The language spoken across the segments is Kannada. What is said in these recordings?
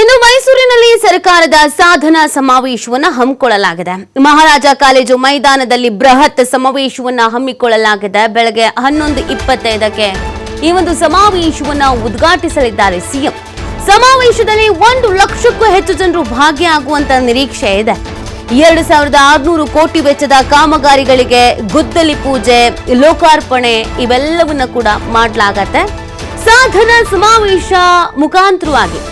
ಇನ್ನು ಮೈಸೂರಿನಲ್ಲಿ ಸರ್ಕಾರದ ಸಾಧನಾ ಸಮಾವೇಶವನ್ನು ಹಮ್ಮಿಕೊಳ್ಳಲಾಗಿದೆ. ಮಹಾರಾಜ ಕಾಲೇಜು ಮೈದಾನದಲ್ಲಿ ಬೃಹತ್ ಸಮಾವೇಶವನ್ನು ಹಮ್ಮಿಕೊಳ್ಳಲಾಗಿದೆ. ಬೆಳಗ್ಗೆ ಹನ್ನೊಂದು ಇಪ್ಪತ್ತೈದಕ್ಕೆ ಈ ಒಂದು ಸಮಾವೇಶವನ್ನ ಉದ್ಘಾಟಿಸಲಿದ್ದಾರೆ ಸಿಎಂ. ಸಮಾವೇಶದಲ್ಲಿ ಒಂದು ಲಕ್ಷಕ್ಕೂ ಹೆಚ್ಚು ಜನರು ಭಾಗಿಯಾಗುವಂತ ನಿರೀಕ್ಷೆ ಇದೆ. ಎರಡು ಸಾವಿರದ ಆರುನೂರು ಕೋಟಿ ವೆಚ್ಚದ ಕಾಮಗಾರಿಗಳಿಗೆ ಗುದ್ದಲಿ ಪೂಜೆ, ಲೋಕಾರ್ಪಣೆ ಇವೆಲ್ಲವನ್ನ ಕೂಡ ಮಾಡಲಾಗತ್ತೆ. ಸಾಧನ ಸಮಾವೇಶ ಮುಖಾಂತರವಾಗಿ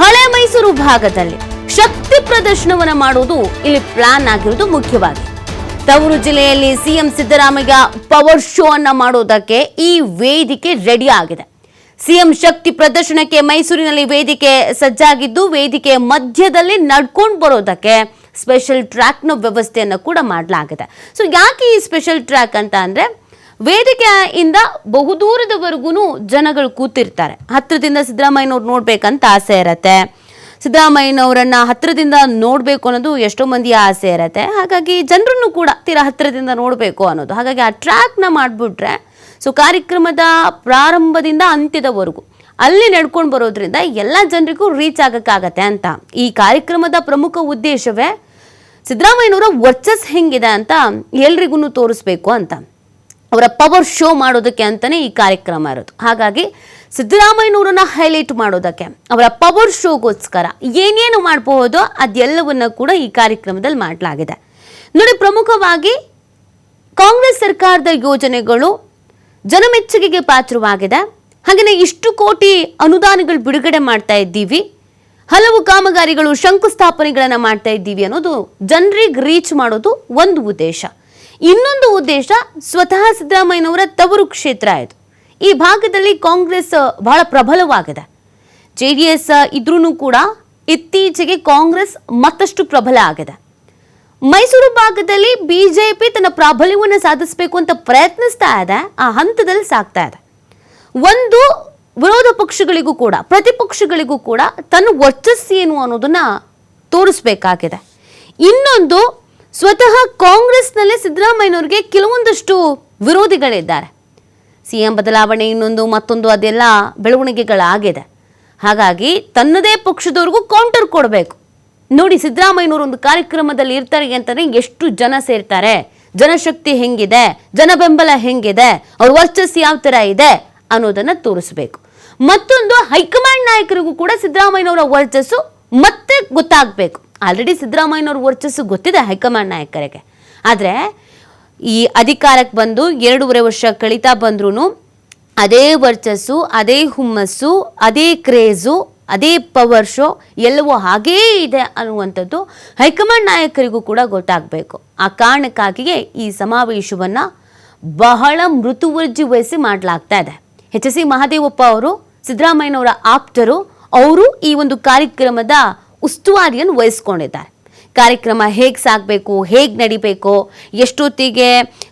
ಹಳೆ ಮೈಸೂರು ಭಾಗದಲ್ಲಿ ಶಕ್ತಿ ಪ್ರದರ್ಶನವನ್ನ ಮಾಡುವುದು ಇಲ್ಲಿ ಪ್ಲಾನ್ ಆಗಿರುವುದು ಮುಖ್ಯವಾಗಿ ತವರು ಜಿಲ್ಲೆಯಲ್ಲಿ ಸಿಎಂ ಸಿದ್ದರಾಮಯ್ಯ ಪವರ್ ಶೋ ಅನ್ನ ಮಾಡೋದಕ್ಕೆ ಈ ವೇದಿಕೆ ರೆಡಿ ಆಗಿದೆ. ಸಿಎಂ ಶಕ್ತಿ ಪ್ರದರ್ಶನಕ್ಕೆ ಮೈಸೂರಿನಲ್ಲಿ ವೇದಿಕೆ ಸಜ್ಜಾಗಿದ್ದು, ವೇದಿಕೆ ಮಧ್ಯದಲ್ಲಿ ನಡ್ಕೊಂಡು ಬರೋದಕ್ಕೆ ಸ್ಪೆಷಲ್ ಟ್ರ್ಯಾಕ್ನ ವ್ಯವಸ್ಥೆಯನ್ನು ಕೂಡ ಮಾಡಲಾಗಿದೆ. ಸೊ ಯಾಕೆ ಈ ಸ್ಪೆಷಲ್ ಟ್ರ್ಯಾಕ್ ಅಂತ ಅಂದ್ರೆ ವೇದಿಕೆಯಿಂದ ಬಹುದೂರದವರೆಗೂ ಜನಗಳು ಕೂತಿರ್ತಾರೆ. ಹತ್ತಿರದಿಂದ ಸಿದ್ದರಾಮಯ್ಯನವ್ರು ನೋಡ್ಬೇಕಂತ ಆಸೆ ಇರತ್ತೆ. ಸಿದ್ದರಾಮಯ್ಯನವರನ್ನ ಹತ್ತಿರದಿಂದ ನೋಡಬೇಕು ಅನ್ನೋದು ಎಷ್ಟೋ ಮಂದಿಯ ಆಸೆ ಇರತ್ತೆ. ಹಾಗಾಗಿ ಜನರನ್ನು ಕೂಡ ತೀರಾ ಹತ್ತಿರದಿಂದ ನೋಡಬೇಕು ಅನ್ನೋದು. ಹಾಗಾಗಿ ಆ ಟ್ರ್ಯಾಕ್ನ ಮಾಡಿಬಿಟ್ರೆ, ಸೊ ಕಾರ್ಯಕ್ರಮದ ಪ್ರಾರಂಭದಿಂದ ಅಂತ್ಯದವರೆಗೂ, ಅಲ್ಲಿ ನಡ್ಕೊಂಡು ಬರೋದ್ರಿಂದ ಎಲ್ಲ ಜನರಿಗೂ ರೀಚ್ ಆಗೋಕ್ಕಾಗತ್ತೆ ಅಂತ. ಈ ಕಾರ್ಯಕ್ರಮದ ಪ್ರಮುಖ ಉದ್ದೇಶವೇ ಸಿದ್ದರಾಮಯ್ಯನವರ ವರ್ಚಸ್ ಹೆಂಗಿದೆ ಅಂತ ಎಲ್ರಿಗೂ ತೋರಿಸ್ಬೇಕು ಅಂತ. ಅವರ ಪವರ್ ಶೋ ಮಾಡೋದಕ್ಕೆ ಅಂತಾನೆ ಈ ಕಾರ್ಯಕ್ರಮ ಇರೋದು. ಹಾಗಾಗಿ ಸಿದ್ದರಾಮಯ್ಯನವರನ್ನ ಹೈಲೈಟ್ ಮಾಡೋದಕ್ಕೆ, ಅವರ ಪವರ್ ಶೋಗೋಸ್ಕರ ಏನೇನು ಮಾಡಬಹುದು ಅದೆಲ್ಲವನ್ನ ಕೂಡ ಈ ಕಾರ್ಯಕ್ರಮದಲ್ಲಿ ಮಾಡಲಾಗಿದೆ. ನೋಡಿ, ಪ್ರಮುಖವಾಗಿ ಕಾಂಗ್ರೆಸ್ ಸರ್ಕಾರದ ಯೋಜನೆಗಳು ಜನಮೆಚ್ಚುಗೆಗೆ ಪಾತ್ರವಾಗಿದೆ. ಹಾಗೆಯೇ ಇಷ್ಟು ಕೋಟಿ ಅನುದಾನಗಳು ಬಿಡುಗಡೆ ಮಾಡ್ತಾ ಇದ್ದೀವಿ. ಹಲವು ಕಾಮಗಾರಿಗಳು ಶಂಕುಸ್ಥಾಪನೆಗಳನ್ನು ಮಾಡ್ತಾ ಇದ್ದೀವಿ ಅನ್ನೋದು ಜನರಿಗೆ ರೀಚ್ ಮಾಡೋದು ಒಂದು ಉದ್ದೇಶ. ಇನ್ನೊಂದು ಉದ್ದೇಶ ಸ್ವತಃ ಸಿದ್ದರಾಮಯ್ಯನವರ ತವರು ಕ್ಷೇತ್ರ ಆಯಿತು ಈ ಭಾಗದಲ್ಲಿ ಕಾಂಗ್ರೆಸ್ ಬಹಳ ಪ್ರಬಲವಾಗಿದೆ. ಜೆ ಡಿ ಎಸ್ ಇದ್ರೂ ಕೂಡ ಇತ್ತೀಚೆಗೆ ಕಾಂಗ್ರೆಸ್ ಮತ್ತಷ್ಟು ಪ್ರಬಲ ಆಗಿದೆ. ಮೈಸೂರು ಭಾಗದಲ್ಲಿ ಬಿಜೆಪಿ ತನ್ನ ಪ್ರಾಬಲ್ಯವನ್ನು ಸಾಧಿಸಬೇಕು ಅಂತ ಪ್ರಯತ್ನಿಸ್ತಾ ಇದೆ, ಆ ಹಂತದಲ್ಲಿ ಸಾಕ್ತಾ ಇದೆ. ಒಂದು ವಿರೋಧ ಪಕ್ಷಗಳಿಗೂ ಕೂಡ, ಪ್ರತಿಪಕ್ಷಗಳಿಗೂ ಕೂಡ ತನ್ನ ವರ್ಚಸ್ಸು ಏನು ಅನ್ನೋದನ್ನ ತೋರಿಸ್ಬೇಕಾಗಿದೆ. ಇನ್ನೊಂದು ಸ್ವತಃ ಕಾಂಗ್ರೆಸ್ನಲ್ಲೇ ಸಿದ್ದರಾಮಯ್ಯನವರಿಗೆ ಕೆಲವೊಂದಷ್ಟು ವಿರೋಧಿಗಳಿದ್ದಾರೆ. ಸಿ ಎಂ ಬದಲಾವಣೆ ಇನ್ನೊಂದು, ಮತ್ತೊಂದು ಅದೆಲ್ಲ ಬೆಳವಣಿಗೆಗಳಾಗಿದೆ. ಹಾಗಾಗಿ ತನ್ನದೇ ಪಕ್ಷದವ್ರಿಗೂ ಕೌಂಟರ್ ಕೊಡಬೇಕು. ನೋಡಿ, ಸಿದ್ದರಾಮಯ್ಯನವರು ಒಂದು ಕಾರ್ಯಕ್ರಮದಲ್ಲಿ ಇರ್ತಾರೆ ಅಂತಂದ್ರೆ ಎಷ್ಟು ಜನ ಸೇರ್ತಾರೆ? ಜನಶಕ್ತಿ ಹೆಂಗಿದೆ? ಜನ ಬೆಂಬಲ ಹೆಂಗಿದೆ? ಅವ್ರ ವರ್ಚಸ್ಸು ಯಾವ ಥರ ಇದೆ ಅನ್ನೋದನ್ನು ತೋರಿಸ್ಬೇಕು. ಮತ್ತೊಂದು ಹೈಕಮಾಂಡ್ ನಾಯಕರಿಗೂ ಕೂಡ ಸಿದ್ದರಾಮಯ್ಯನವರ ವರ್ಚಸ್ಸು ಮತ್ತೆ ಗೊತ್ತಾಗಬೇಕು. ಆಲ್ರೆಡಿ ಸಿದ್ದರಾಮಯ್ಯನವ್ರ ವರ್ಚಸ್ಸು ಗೊತ್ತಿದೆ ಹೈಕಮಾಂಡ್ ನಾಯಕರಿಗೆ ಆದರೆ ಈ ಅಧಿಕಾರಕ್ಕೆ ಬಂದು ಎರಡೂವರೆ ವರ್ಷ ಕಳೀತಾ ಬಂದ್ರೂ ಅದೇ ವರ್ಚಸ್ಸು, ಅದೇ ಹುಮ್ಮಸ್ಸು, ಅದೇ ಕ್ರೇಜು, ಅದೇ ಪವರ್ ಶೋ ಎಲ್ಲವೂ ಹಾಗೇ ಇದೆ ಅನ್ನುವಂಥದ್ದು ಹೈಕಮಾಂಡ್ ನಾಯಕರಿಗೂ ಕೂಡ ಗೊತ್ತಾಗಬೇಕು. ಆ ಕಾರಣಕ್ಕಾಗಿಯೇ ಈ ಸಮಾವೇಶವನ್ನು ಬಹಳ ಮೃತುವರ್ಜಿ ವಹಿಸಿ ಮಾಡಲಾಗ್ತಾ ಇದೆ. ಎಚ್ ಎಸ್ ಸಿ ಮಹಾದೇವಪ್ಪ ಅವರು, ಸಿದ್ದರಾಮಯ್ಯನವರ ಆಪ್ತರು, ಅವರು ಈ ಒಂದು ಕಾರ್ಯಕ್ರಮದ ಉಸ್ತುವಾರಿಯನ್ನು ವಹಿಸ್ಕೊಂಡಿದ್ದಾರೆ. ಕಾರ್ಯಕ್ರಮ ಹೇಗೆ ಸಾಗಬೇಕು, ಹೇಗೆ ನಡಿಬೇಕು, ಎಷ್ಟೊತ್ತಿಗೆ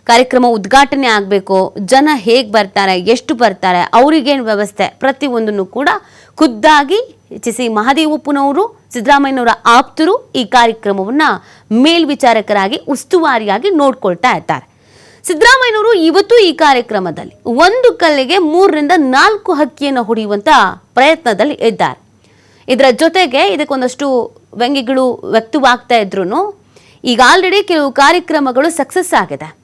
ಕಾರ್ಯಕ್ರಮ ಉದ್ಘಾಟನೆ ಆಗಬೇಕು, ಜನ ಹೇಗೆ ಬರ್ತಾರೆ, ಎಷ್ಟು ಬರ್ತಾರೆ, ಅವರಿಗೇನು ವ್ಯವಸ್ಥೆ ಪ್ರತಿಯೊಂದನ್ನು ಕೂಡ ಖುದ್ದಾಗಿ ಎಚ್ ಸಿ ಮಹದೇವಪ್ಪನವರು ಸಿದ್ದರಾಮಯ್ಯನವರ ಆಪ್ತರು ಈ ಕಾರ್ಯಕ್ರಮವನ್ನು ಮೇಲ್ವಿಚಾರಕರಾಗಿ, ಉಸ್ತುವಾರಿಯಾಗಿ ನೋಡ್ಕೊಳ್ತಾ ಇರ್ತಾರೆ ಸಿದ್ದರಾಮಯ್ಯನವರು ಇವತ್ತು ಈ ಕಾರ್ಯಕ್ರಮದಲ್ಲಿ ಒಂದು ಕಲ್ಲಿಗೆ ಮೂರರಿಂದ ನಾಲ್ಕು ಹಕ್ಕಿಯನ್ನು ಹೊಡೆಯುವಂಥ ಪ್ರಯತ್ನದಲ್ಲಿ ಇದ್ದಾರೆ. ಇದರ ಜೊತೆಗೆ ಇದಕ್ಕೊಂದಷ್ಟು ವ್ಯಂಗ್ಯಗಳು ವ್ಯಕ್ತವಾಗ್ತಾ ಇದ್ರು ಈಗ ಆಲ್ರೆಡಿ ಕೆಲವು ಕಾರ್ಯಕ್ರಮಗಳು ಸಕ್ಸಸ್ ಆಗಿದೆ.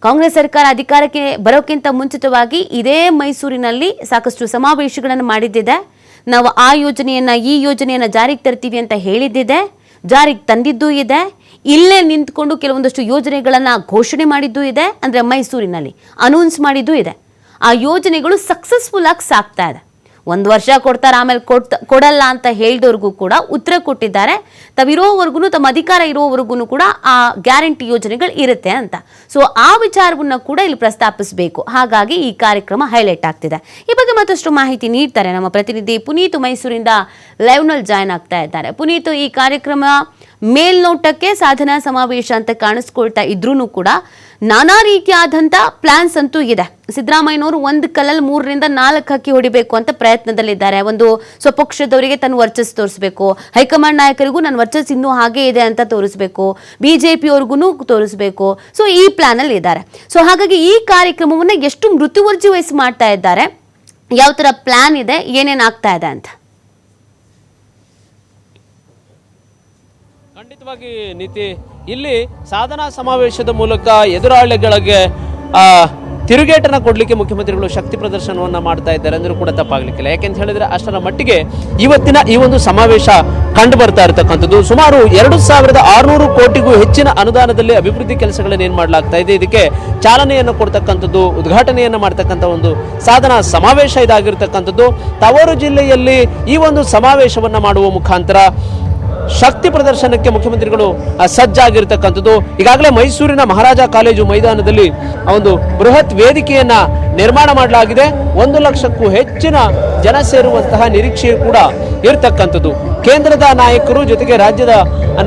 ಕಾಂಗ್ರೆಸ್ ಸರ್ಕಾರ ಅಧಿಕಾರಕ್ಕೆ ಬರೋಕ್ಕಿಂತ ಮುಂಚಿತವಾಗಿ ಇದೇ ಮೈಸೂರಿನಲ್ಲಿ ಸಾಕಷ್ಟು ಸಮಾವೇಶಗಳನ್ನು ಮಾಡಿದ್ದಿದೆ. ನಾವು ಆ ಯೋಜನೆಯನ್ನ, ಈ ಯೋಜನೆಯನ್ನ ಜಾರಿಗೆ ತರ್ತೀವಿ ಅಂತ ಹೇಳಿದ್ದಿದೆ. ಜಾರಿಗೆ ತಂದಿದ್ದೂ ಇದೆ. ಇಲ್ಲೇ ನಿಂತ್ಕೊಂಡು ಕೆಲವೊಂದಷ್ಟು ಯೋಜನೆಗಳನ್ನ ಘೋಷಣೆ ಮಾಡಿದ್ದೂ ಇದೆ. ಅಂದ್ರೆ ಮೈಸೂರಿನಲ್ಲಿ ಅನೌನ್ಸ್ ಮಾಡಿದ್ದೂ ಇದೆ. ಆ ಯೋಜನೆಗಳು ಸಕ್ಸಸ್ಫುಲ್ ಆಗಿ ಸಾಕ್ತಾ ಇದೆ. ಒಂದು ವರ್ಷ ಕೊಡ್ತಾರೆ, ಆಮೇಲೆ ಕೊಡ್ತ, ಕೊಡಲ್ಲ ಅಂತ ಹೇಳಿದವ್ರಿಗೂ ಕೂಡ ಉತ್ತರ ಕೊಟ್ಟಿದ್ದಾರೆ. ತಾವಿರೋವರೆಗೂ ತಮ್ಮ ಅಧಿಕಾರ ಇರೋವರೆಗೂ ಕೂಡ ಆ ಗ್ಯಾರಂಟಿ ಯೋಜನೆಗಳು ಇರುತ್ತೆ ಅಂತ. ಸೊ ಆ ವಿಚಾರವನ್ನ ಕೂಡ ಇಲ್ಲಿ ಪ್ರಸ್ತಾಪಿಸಬೇಕು. ಹಾಗಾಗಿ ಈ ಕಾರ್ಯಕ್ರಮ ಹೈಲೈಟ್ ಆಗ್ತಿದೆ. ಈ ಬಗ್ಗೆ ಮತ್ತಷ್ಟು ಮಾಹಿತಿ ನೀಡ್ತಾರೆ ನಮ್ಮ ಪ್ರತಿನಿಧಿ ಪುನೀತ್ ಮೈಸೂರಿಂದ ಲೈವ್ನಲ್ಲಿ ಜಾಯ್ನ್ ಆಗ್ತಾ ಇದ್ದಾರೆ. ಪುನೀತ್, ಈ ಕಾರ್ಯಕ್ರಮ ಮೇಲ್ನೋಟಕ್ಕೆ ಸಾಧನಾ ಸಮಾವೇಶ ಅಂತ ಕಾಣಿಸ್ಕೊಳ್ತಾ ಇದ್ರೂ ಕೂಡ ನಾನಾ ರೀತಿಯಾದಂಥ ಪ್ಲಾನ್ಸ್ ಅಂತೂ ಇದೆ. ಸಿದ್ದರಾಮಯ್ಯನವರು ಒಂದು ಕಲ್ಲಲ್ಲಿ ಮೂರರಿಂದ ನಾಲ್ಕು ಹಕ್ಕಿ ಹೊಡಿಬೇಕು ಅಂತ ಪ್ರಯತ್ನದಲ್ಲಿದ್ದಾರೆ. ಒಂದು ಸ್ವಪಕ್ಷದವರಿಗೆ ತನ್ನ ವರ್ಚಸ್ ತೋರಿಸ್ಬೇಕು. ಹೈಕಮಾಂಡ್ ನಾಯಕರಿಗೂ ನನ್ನ ವರ್ಚಸ್ ಇನ್ನೂ ಹಾಗೆ ಇದೆ ಅಂತ ತೋರಿಸ್ಬೇಕು. ಬಿ ಜೆ ಪಿಯವ್ರಿಗೂ ತೋರಿಸ್ಬೇಕು. ಸೊ ಈ ಪ್ಲಾನಲ್ಲಿ ಇದ್ದಾರೆ. ಸೊ ಹಾಗಾಗಿ ಈ ಕಾರ್ಯಕ್ರಮವನ್ನು ಎಷ್ಟು ಮೃತ್ಯುವರ್ಜಿ ವಹಿಸಿ ಮಾಡ್ತಾ ಇದ್ದಾರೆ, ಯಾವ ಥರ ಪ್ಲಾನ್ ಇದೆ, ಏನೇನು ಆಗ್ತಾ ಇದೆ ಅಂತ. ಖಂಡಿತವಾಗಿ ನೀತಿ. ಇಲ್ಲಿ ಸಾಧನಾ ಸಮಾವೇಶದ ಮೂಲಕ ಎದುರಾಳಿಗಳಿಗೆ ತಿರುಗೇಟನ್ನು ಕೊಡಲಿಕ್ಕೆ ಮುಖ್ಯಮಂತ್ರಿಗಳು ಶಕ್ತಿ ಪ್ರದರ್ಶನವನ್ನು ಮಾಡ್ತಾ ಇದ್ದಾರೆ ಅಂದರೂ ಕೂಡ ತಪ್ಪಾಗಲಿಕ್ಕಿಲ್ಲ. ಯಾಕೆಂತ ಹೇಳಿದರೆ ಅಷ್ಟರ ಮಟ್ಟಿಗೆ ಇವತ್ತಿನ ಈ ಒಂದು ಸಮಾವೇಶ ಕಂಡು ಬರ್ತಾ ಇರತಕ್ಕಂಥದ್ದು. ಸುಮಾರು ಎರಡು ಸಾವಿರದ ಆರುನೂರು ಕೋಟಿಗೂ ಹೆಚ್ಚಿನ ಅನುದಾನದಲ್ಲಿ ಅಭಿವೃದ್ಧಿ ಕೆಲಸಗಳನ್ನು ಏನು ಮಾಡಲಾಗ್ತಾ ಇದೆ? ಇದಕ್ಕೆ ಚಾಲನೆಯನ್ನು ಕೊಡ್ತಕ್ಕಂಥದ್ದು, ಉದ್ಘಾಟನೆಯನ್ನು ಮಾಡ್ತಕ್ಕಂಥ ಒಂದು ಸಾಧನಾ ಸಮಾವೇಶ ಇದಾಗಿರ್ತಕ್ಕಂಥದ್ದು. ತವರು ಜಿಲ್ಲೆಯಲ್ಲಿ ಈ ಒಂದು ಸಮಾವೇಶವನ್ನು ಮಾಡುವ ಮುಖಾಂತರ ಶಕ್ತಿ ಪ್ರದರ್ಶನಕ್ಕೆ ಮುಖ್ಯಮಂತ್ರಿಗಳು ಸಜ್ಜಾಗಿರ್ತಕ್ಕಂಥದ್ದು. ಈಗಾಗಲೇ ಮೈಸೂರಿನ ಮಹಾರಾಜ ಕಾಲೇಜು ಮೈದಾನದಲ್ಲಿ ಒಂದು ಬೃಹತ್ ವೇದಿಕೆಯನ್ನ ನಿರ್ಮಾಣ ಮಾಡಲಾಗಿದೆ. ಒಂದು ಲಕ್ಷಕ್ಕೂ ಹೆಚ್ಚಿನ ಜನ ಸೇರುವಂತಹ ನಿರೀಕ್ಷೆ ಕೂಡ ಇರತಕ್ಕಂಥದ್ದು. ಕೇಂದ್ರದ ನಾಯಕರು ಜೊತೆಗೆ ರಾಜ್ಯದ